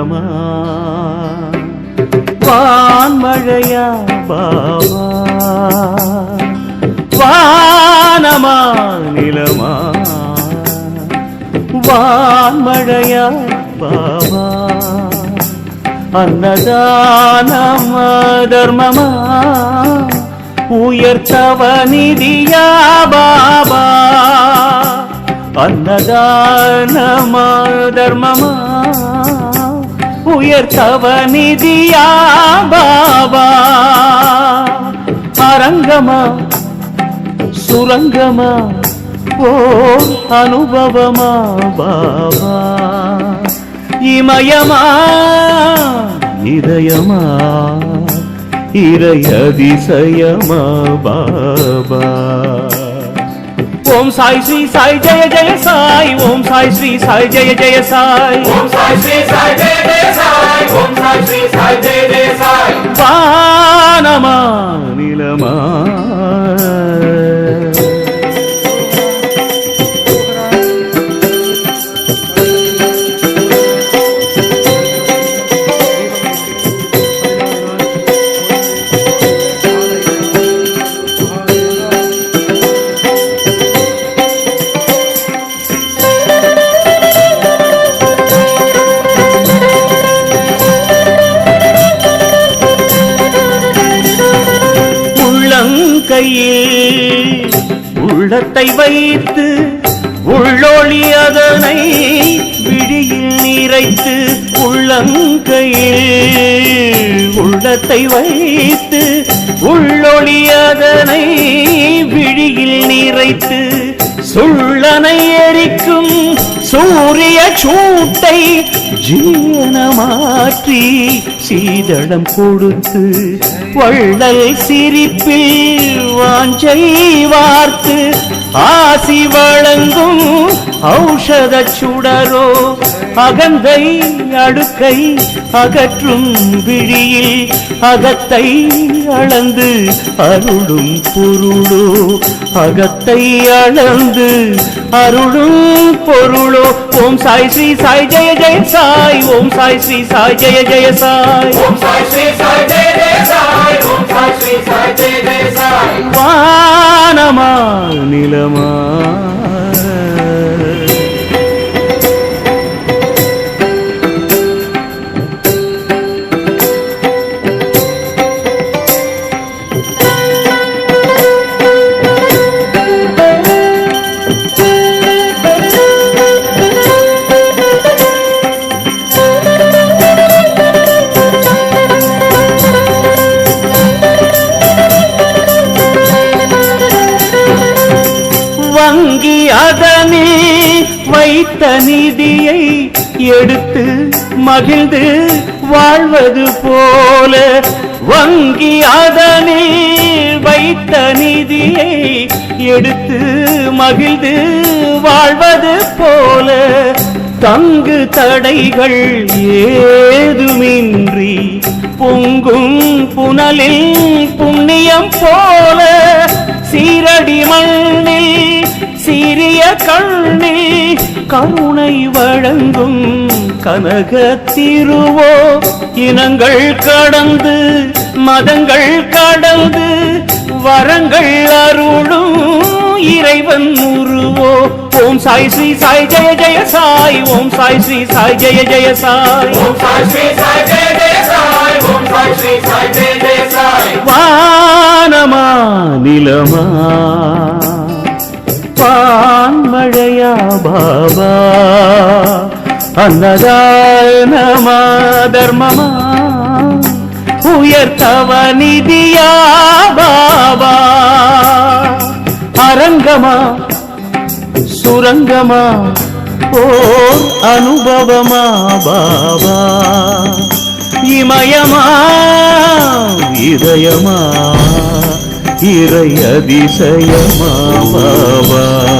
நிலமா வான்மழையா பாவா வானமா நிலமா? வான்மழையா பாவா அன்னதானம தர்மமா உயர்த்தவ நிதியா பாபா? அன்னதானமா தர்மமா உயர்த்தவ நிதியா பாபா. அரங்கமா சுரங்கமா ஓ அனுபவமா பாபா. இமயமா இதயமா இறை அதிசயமா பாபா. ஓம் சாய் ஸ்ரீ சாய் ஜெய ஜெய சாய். ஓம் சாய் ஸ்ரீ சாய் ஜெய ஜெய சாய். ஓம் சாய் ஸ்ரீ சாய் ஜெய ஜெய சாய். ஓம் சாய் ஸ்ரீ சாய் ஜெய ஜெய சாய். வானமா நிலமா உள்ளத்தை வைத்து உள்ளொளி அதனை விழியில் நிறைத்து உள்ளங்கையில் உள்ளத்தை வைத்து உள்ளொளி அதனை விழியில் நிறைத்து சுள்ளனை எரிக்கும் சூரிய சூட்டை ஜீவனமாற்றி சீதளம் கொடுத்து வள்ளல் சிரிப்பில் வாஞ்சை வார்த்து ஆசி வழங்கும் ஔஷத சுடரோ அகந்தை அடுக்கை அகற்றும் விழியில் அகத்தை அளந்து அருளும் பொருளோ அகத்தை அளந்து அருளும் பொருளோ. ஓம் சாய் ஸ்ரீ சாய் ஜெய ஜெய சாய். ஓம் சாய் ஸ்ரீ சாய் ஜெய ஜெய சாய். ஓம் சாய் வைத்த நிதியை எடுத்து மகிழ்ந்து வாழ்வது போல வங்கி அதனே வைத்த நிதியை எடுத்து மகிழ்ந்து வாழ்வது போல தங்கு தடைகள் ஏதுமின்றி பொங்கும் புனலில் புண்ணியம் போல சீரடி மண்ணில் சீரிய கண்ணில் கருணை வழங்கும் கனக திருவோ. இனங்கள் கடந்து மதங்கள் கடந்து வரங்கள் அருளும் இறைவன் உருவோ. ஓம் சாய் ஸ்ரீ சாய் ஜெய ஜெய சாய் ஓம் சாய் ஸ்ரீ சாய் ஜெய ஜெய சாய். ஓம் சாய் ஸ்ரீ சாய் ஜெய ஜெய சாய் ஓம் சாய் ஸ்ரீ சாய் ஜெய ஜெய சாய். வானமா நிலமா பான்மழையா பாபா. அன்னதானமா தர்மமா உயர்த்தவ நிதியா பாபா. அரங்கமா சுரங்கமா ஓர் அனுபவமா பாபா. இமயமா இதயமா இறை அதிசயமா பாபா.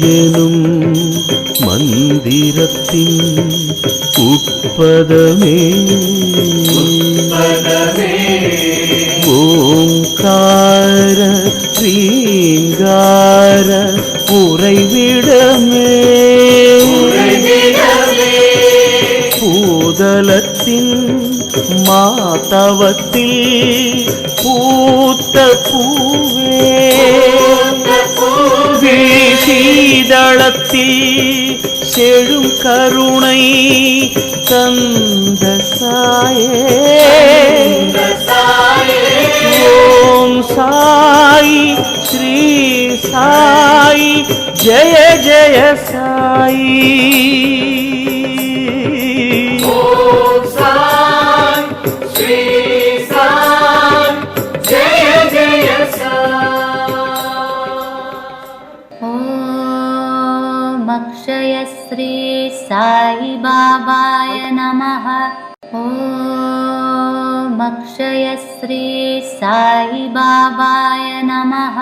எனும் மந்திரத்தின் உட்பதமே. ஓங்கார ரீங்கார உறைவிடமே. பூதலத்தின் மாதவத்தில் பூத்த பூவே. உள்ளத்தில் செழும் கருணை தந்த சாயே. ஓம் சாய் ஸ்ரீ சாய் ஜெய ஜெய சாயி. श्री साई बाबाय नमः ॐ श्री साई बाबाय नमः